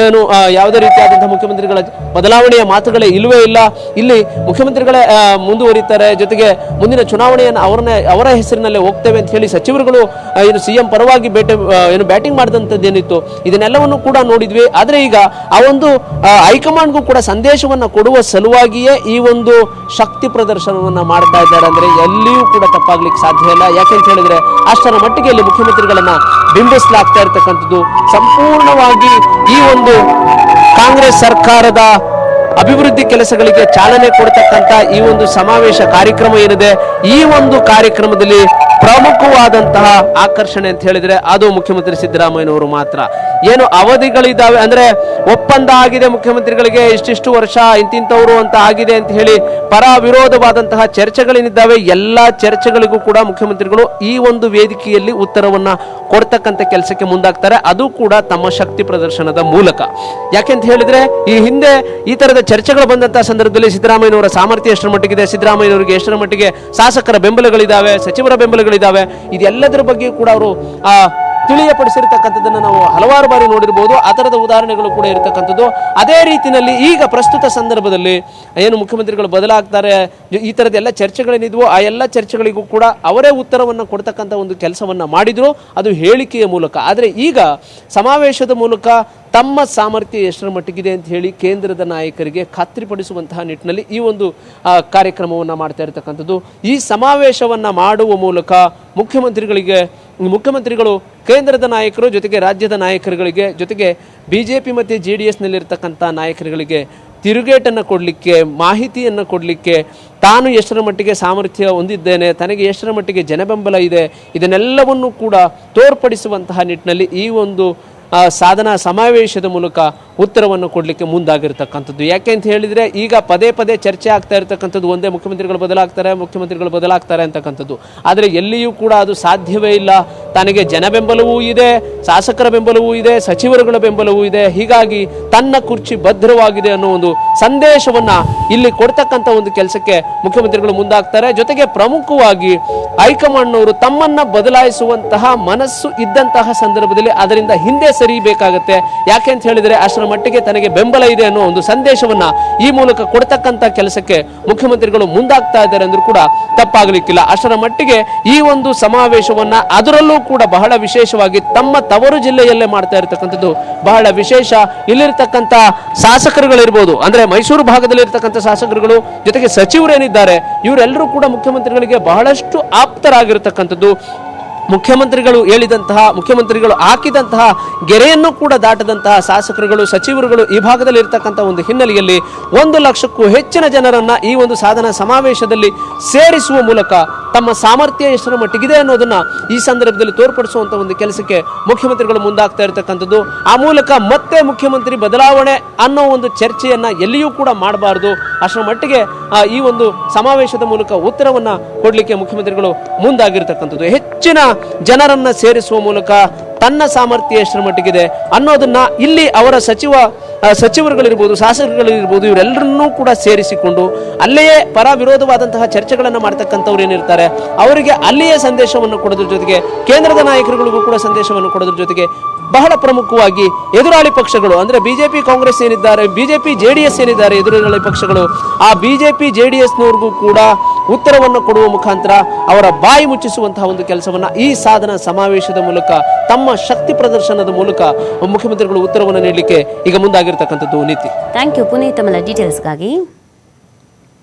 ಏನು ಯಾವುದೇ ರೀತಿಯಾದಂತಹ ಮುಖ್ಯಮಂತ್ರಿಗಳ ಬದಲಾವಣೆಯ ಮಾತುಗಳೇ ಇಲ್ಲವೇ ಇಲ್ಲ. ಇಲ್ಲಿ ಮುಖ್ಯಮಂತ್ರಿಗಳೇ ಮುಂದುವರಿತಾರೆ. ಜೊತೆಗೆ ಮುಂದಿನ ಚುನಾವಣೆಯನ್ನು ಅವರನ್ನೇ, ಅವರ ಹೆಸರಿನಲ್ಲೇ ಹೋಗ್ತೇವೆ ಅಂತ ಹೇಳಿ ಸಚಿವರುಗಳು ಏನು ಸಿಎಂ ಪರವಾಗಿ ಬೇಟೆ ಏನು ಬ್ಯಾಟಿಂಗ್ ಮಾಡಿದಂಥದ್ದೇನಿತ್ತು. ಇದನ್ನೆಲ್ಲವನ್ನು ಕೂಡ ನೋಡಿದ್ವಿ. ಆದರೆ ಈಗ ಆ ಒಂದು ಹೈಕಮಾಂಡ್ಗೂ ಕೂಡ ಸಂದೇಶವನ್ನ ಕೊಡುವ ಸಲುವಾಗಿಯೇ ಈ ಒಂದು ಶಕ್ತಿ ಪ್ರದರ್ಶನವನ್ನ ಮಾಡ್ತಾ ಇದ್ದಾರೆ ಅಂದ್ರೆ ಎಲ್ಲಿಯೂ ಕೂಡ ತಪ್ಪಾಗ್ಲಿಕ್ಕೆ ಸಾಧ್ಯ ಇಲ್ಲ. ಯಾಕೆಂತ ಹೇಳಿದ್ರೆ ಅಷ್ಟರ ಮಟ್ಟಿಗೆ ಇಲ್ಲಿ ಮುಖ್ಯಮಂತ್ರಿಗಳನ್ನ ಬಿಂಬಿಸಲಾಗ್ತಾ ಇರ್ತಕ್ಕಂಥದ್ದು. ಸಂಪೂರ್ಣವಾಗಿ ಈ ಒಂದು ಕಾಂಗ್ರೆಸ್ ಸರ್ಕಾರದ ಅಭಿವೃದ್ಧಿ ಕೆಲಸಗಳಿಗೆ ಚಾಲನೆ ಕೊಡ್ತಕ್ಕಂಥ ಈ ಒಂದು ಸಮಾವೇಶ ಕಾರ್ಯಕ್ರಮ ಏನಿದೆ, ಈ ಒಂದು ಕಾರ್ಯಕ್ರಮದಲ್ಲಿ ಪ್ರಮುಖವಾದಂತಹ ಆಕರ್ಷಣೆ ಅಂತ ಹೇಳಿದ್ರೆ ಅದು ಮುಖ್ಯಮಂತ್ರಿ ಸಿದ್ದರಾಮಯ್ಯನವರು ಮಾತ್ರ. ಏನು ಅವಧಿಗಳಿದ್ದಾವೆ ಅಂದ್ರೆ ಒಪ್ಪಂದ ಆಗಿದೆ ಮುಖ್ಯಮಂತ್ರಿಗಳಿಗೆ. ಇಷ್ಟಿಷ್ಟು ವರ್ಷ ಇಂತಿಂತವರು ಅಂತ ಆಗಿದೆ ಅಂತ ಹೇಳಿ ಪರ ವಿರೋಧವಾದಂತಹ ಚರ್ಚೆಗಳೇನಿದ್ದಾವೆ, ಎಲ್ಲ ಚರ್ಚೆಗಳಿಗೂ ಕೂಡ ಮುಖ್ಯಮಂತ್ರಿಗಳು ಈ ಒಂದು ವೇದಿಕೆಯಲ್ಲಿ ಉತ್ತರವನ್ನ ಕೊಡ್ತಕ್ಕಂಥ ಕೆಲಸಕ್ಕೆ ಮುಂದಾಗ್ತಾರೆ. ಅದು ಕೂಡ ತಮ್ಮ ಶಕ್ತಿ ಪ್ರದರ್ಶನದ ಮೂಲಕ. ಯಾಕೆಂತ ಹೇಳಿದ್ರೆ, ಈ ಹಿಂದೆ ಈ ತರದ ಚರ್ಚೆಗಳು ಬಂದಂತಹ ಸಂದರ್ಭದಲ್ಲಿ ಸಿದ್ದರಾಮಯ್ಯನವರ ಸಾಮರ್ಥ್ಯ ಎಷ್ಟರ ಮಟ್ಟಿಗಿದೆ, ಸಿದ್ದರಾಮಯ್ಯನವರಿಗೆ ಎಷ್ಟರ ಮಟ್ಟಿಗೆ ಶಾಸಕರ ಬೆಂಬಲಗಳಿದ್ದಾವೆ ಸಚಿವರ ಬೆಂಬಲಗಳಿದ್ದಾವೆ ಇದೆಲ್ಲದರ ಬಗ್ಗೆ ಕೂಡ ಅವರು, ಆ ತಿಳಿಯಪಡಿಸಿರ್ತಕ್ಕಂಥದ್ದನ್ನು ನಾವು ಹಲವಾರು ಬಾರಿ ನೋಡಿರ್ಬೋದು. ಆ ಥರದ ಉದಾಹರಣೆಗಳು ಕೂಡ ಇರತಕ್ಕಂಥದ್ದು. ಅದೇ ರೀತಿಯಲ್ಲಿ ಈಗ ಪ್ರಸ್ತುತ ಸಂದರ್ಭದಲ್ಲಿ ಏನು ಮುಖ್ಯಮಂತ್ರಿಗಳು ಬದಲಾಗ್ತಾರೆ, ಈ ಥರದ ಎಲ್ಲ ಚರ್ಚೆಗಳೇನಿದ್ವು, ಆ ಎಲ್ಲ ಚರ್ಚೆಗಳಿಗೂ ಕೂಡ ಅವರೇ ಉತ್ತರವನ್ನು ಕೊಡ್ತಕ್ಕಂಥ ಒಂದು ಕೆಲಸವನ್ನು ಮಾಡಿದ್ರು. ಅದು ಹೇಳಿಕೆಯ ಮೂಲಕ. ಆದರೆ ಈಗ ಸಮಾವೇಶದ ಮೂಲಕ ತಮ್ಮ ಸಾಮರ್ಥ್ಯ ಎಷ್ಟರ ಮಟ್ಟಿಗಿದೆ ಅಂತ ಹೇಳಿ ಕೇಂದ್ರದ ನಾಯಕರಿಗೆ ಖಾತ್ರಿಪಡಿಸುವಂತಹ ನಿಟ್ಟಿನಲ್ಲಿ ಈ ಒಂದು ಕಾರ್ಯಕ್ರಮವನ್ನು ಮಾಡ್ತಾ ಇರತಕ್ಕಂಥದ್ದು. ಈ ಸಮಾವೇಶವನ್ನು ಮಾಡುವ ಮೂಲಕ ಮುಖ್ಯಮಂತ್ರಿಗಳಿಗೆ ಮುಖ್ಯಮಂತ್ರಿಗಳು, ಕೇಂದ್ರದ ನಾಯಕರು ಜೊತೆಗೆ ರಾಜ್ಯದ ನಾಯಕರುಗಳಿಗೆ ಜೊತೆಗೆ ಬಿ ಜೆ ಪಿ ಮತ್ತು ಜೆ ಡಿ ಎಸ್ನಲ್ಲಿರ್ತಕ್ಕಂಥ ನಾಯಕರುಗಳಿಗೆ ತಿರುಗೇಟನ್ನು ಕೊಡಲಿಕ್ಕೆ, ಮಾಹಿತಿಯನ್ನು ಕೊಡಲಿಕ್ಕೆ ತಾನು ಎಷ್ಟರ ಮಟ್ಟಿಗೆ ಸಾಮರ್ಥ್ಯ ಹೊಂದಿದ್ದೇನೆ, ತನಗೆ ಎಷ್ಟರ ಮಟ್ಟಿಗೆ ಜನಬೆಂಬಲ ಇದೆ, ಇದನ್ನೆಲ್ಲವನ್ನು ಕೂಡ ತೋರ್ಪಡಿಸುವಂತಹ ನಿಟ್ಟಿನಲ್ಲಿ ಈ ಒಂದು ಆ, ಸಾಧನಾ ಸಮಾವೇಶದ ಮೂಲಕ ಉತ್ತರವನ್ನು ಕೊಡಲಿಕ್ಕೆ ಮುಂದಾಗಿರ್ತಕ್ಕಂಥದ್ದು. ಯಾಕೆ ಅಂತ ಹೇಳಿದರೆ ಈಗ ಪದೇ ಪದೇ ಚರ್ಚೆ ಆಗ್ತಾ ಇರತಕ್ಕಂಥದ್ದು ಒಂದೇ ಮುಖ್ಯಮಂತ್ರಿಗಳು ಬದಲಾಗ್ತಾರೆ ಮುಖ್ಯಮಂತ್ರಿಗಳು ಬದಲಾಗ್ತಾರೆ ಅಂತಕ್ಕಂಥದ್ದು. ಆದರೆ ಎಲ್ಲಿಯೂ ಕೂಡ ಅದು ಸಾಧ್ಯವೇ ಇಲ್ಲ. ತನಗೆ ಜನ ಬೆಂಬಲವೂ ಇದೆ ಶಾಸಕರ ಬೆಂಬಲವೂ ಇದೆ ಸಚಿವರುಗಳ ಬೆಂಬಲವೂ ಇದೆ. ಹೀಗಾಗಿ ತನ್ನ ಕುರ್ಚಿ ಭದ್ರವಾಗಿದೆ ಅನ್ನೋ ಒಂದು ಸಂದೇಶವನ್ನ ಇಲ್ಲಿ ಕೊಡ್ತಕ್ಕಂಥ ಒಂದು ಕೆಲಸಕ್ಕೆ ಮುಖ್ಯಮಂತ್ರಿಗಳು ಮುಂದಾಗ್ತಾರೆ. ಜೊತೆಗೆ ಪ್ರಮುಖವಾಗಿ ಹೈಕಮಾಂಡ್ನವರು ತಮ್ಮನ್ನು ಬದಲಾಯಿಸುವಂತಹ ಮನಸ್ಸು ಇದ್ದಂತಹ ಸಂದರ್ಭದಲ್ಲಿ ಅದರಿಂದ ಹಿಂದೆ ಸರಿಬೇಕಾಗತ್ತೆ ಯಾಕೆ ಅಂತ ಹೇಳಿದರೆ ಅಷ್ಟರ ಮಟ್ಟಿಗೆ ತನಗೆ ಬೆಂಬಲ ಇದೆ ಅನ್ನೋ ಒಂದು ಸಂದೇಶವನ್ನ ಈ ಮೂಲಕ ಕೊಡ್ತಕ್ಕಂಥ ಕೆಲಸಕ್ಕೆ ಮುಖ್ಯಮಂತ್ರಿಗಳು ಮುಂದಾಗ್ತಾ ಇದ್ದಾರೆ ಅಂದರೂ ಕೂಡ ತಪ್ಪಾಗಲಿಕ್ಕಿಲ್ಲ. ಅಷ್ಟರ ಮಟ್ಟಿಗೆ ಈ ಒಂದು ಸಮಾವೇಶವನ್ನು ಅದರಲ್ಲೂ ಕೂಡ ಬಹಳ ವಿಶೇಷವಾಗಿ ತಮ್ಮ ತವರು ಜಿಲ್ಲೆಯಲ್ಲೇ ಮಾಡ್ತಾ ಇರತಕ್ಕಂಥದ್ದು ಬಹಳ ವಿಶೇಷ. ಇಲ್ಲಿರ್ತಕ್ಕಂಥ ಶಾಸಕರುಗಳಿರ್ಬೋದು, ಅಂದ್ರೆ ಮೈಸೂರು ಭಾಗದಲ್ಲಿ ಇರತಕ್ಕಂಥ ಶಾಸಕರುಗಳು, ಜೊತೆಗೆ ಸಚಿವರೇನಿದ್ದಾರೆ, ಇವರೆಲ್ಲರೂ ಕೂಡ ಮುಖ್ಯಮಂತ್ರಿಗಳಿಗೆ ಬಹಳಷ್ಟು ಆಪ್ತರಾಗಿರ್ತಕ್ಕಂಥದ್ದು. ಮುಖ್ಯಮಂತ್ರಿಗಳು ಹೇಳಿದಂತಹ, ಮುಖ್ಯಮಂತ್ರಿಗಳು ಹಾಕಿದಂತಹ, ಗೆರೆಯನ್ನು ಕೂಡ ದಾಟದಂತಹ ಶಾಸಕರುಗಳು, ಸಚಿವರುಗಳು ಈ ಭಾಗದಲ್ಲಿ ಇರತಕ್ಕಂಥ ಒಂದು ಹಿನ್ನೆಲೆಯಲ್ಲಿ ಒಂದು ಲಕ್ಷಕ್ಕೂ ಹೆಚ್ಚಿನ ಜನರನ್ನ ಈ ಒಂದು ಸಾಧನ ಸಮಾವೇಶದಲ್ಲಿ ಸೇರಿಸುವ ಮೂಲಕ ತಮ್ಮ ಸಾಮರ್ಥ್ಯ ಎಷ್ಟರ ಮಟ್ಟಿಗಿದೆ ಅನ್ನೋದನ್ನ ಈ ಸಂದರ್ಭದಲ್ಲಿ ತೋರ್ಪಡಿಸುವಂತ ಒಂದು ಕೆಲಸಕ್ಕೆ ಮುಖ್ಯಮಂತ್ರಿಗಳು ಮುಂದಾಗ್ತಾ ಇರತಕ್ಕಂಥದ್ದು. ಆ ಮೂಲಕ ಮತ್ತೆ ಮುಖ್ಯಮಂತ್ರಿ ಬದಲಾವಣೆ ಅನ್ನೋ ಒಂದು ಚರ್ಚೆಯನ್ನ ಎಲ್ಲಿಯೂ ಕೂಡ ಮಾಡಬಾರದು. ಅಷ್ಟರ ಮಟ್ಟಿಗೆ ಈ ಒಂದು ಸಮಾವೇಶದ ಮೂಲಕ ಉತ್ತರವನ್ನ ಕೊಡಲಿಕ್ಕೆ ಮುಖ್ಯಮಂತ್ರಿಗಳು ಮುಂದಾಗಿರ್ತಕ್ಕಂಥದ್ದು. ಹೆಚ್ಚಿನ ಜನರನ್ನ ಸೇರಿಸುವ ಮೂಲಕ ತನ್ನ ಸಾಮರ್ಥ್ಯ ಎಷ್ಟರ ಮಟ್ಟಿಗಿದೆ ಅನ್ನೋದನ್ನ ಇಲ್ಲಿ ಅವರ ಸಚಿವ ಸಚಿವರುಗಳಿರ್ಬೋದು, ಶಾಸಕರುಗಳಿರ್ಬೋದು, ಇವರೆಲ್ಲರನ್ನೂ ಕೂಡ ಸೇರಿಸಿಕೊಂಡು ಅಲ್ಲಿಯೇ ಪರ ವಿರೋಧವಾದಂತಹ ಚರ್ಚೆಗಳನ್ನು ಮಾಡ್ತಕ್ಕಂಥವ್ರು ಏನಿರ್ತಾರೆ ಅವರಿಗೆ ಅಲ್ಲಿಯೇ ಸಂದೇಶವನ್ನು ಕೊಡೋದ್ರ ಜೊತೆಗೆ ಕೇಂದ್ರದ ನಾಯಕರುಗಳಿಗೂ ಕೂಡ ಸಂದೇಶವನ್ನು ಕೊಡೋದ್ರ ಜೊತೆಗೆ ಬಹಳ ಪ್ರಮುಖವಾಗಿ ಎದುರಾಳಿ ಪಕ್ಷಗಳು, ಅಂದ್ರೆ ಬಿಜೆಪಿ, ಕಾಂಗ್ರೆಸ್ ಏನಿದ್ದಾರೆ, ಬಿಜೆಪಿ, ಜೆ ಡಿ ಎಸ್ ಏನಿದ್ದಾರೆ ಎದುರಾಳಿ ಪಕ್ಷಗಳು, ಆ ಬಿಜೆಪಿ, ಜೆ ಡಿ ಎಸ್ನವ್ರಿಗೂ ಕೂಡ ಉತ್ತರವನ್ನು ಕೊಡುವ ಮುಖಾಂತರ ಅವರ ಬಾಯಿ ಮುಚ್ಚಿಸುವಂತಹ ಒಂದು ಕೆಲಸವನ್ನ ಈ ಸಾಧನ ಸಮಾವೇಶದ ಮೂಲಕ, ತಮ್ಮ ಶಕ್ತಿ ಪ್ರದರ್ಶನದ ಮೂಲಕ ಮುಖ್ಯಮಂತ್ರಿಗಳು ಉತ್ತರವನ್ನು ನೀಡಲಿಕ್ಕೆ ಈಗ ಮುಂದಾಗಿರ್ತಕ್ಕಂಥದ್ದು ನೀತಿ. ಥ್ಯಾಂಕ್ ಯು ಪುನೀತ್ ತಮ್ಮ ಡೀಟೇಲ್ಸ್ಗಾಗಿ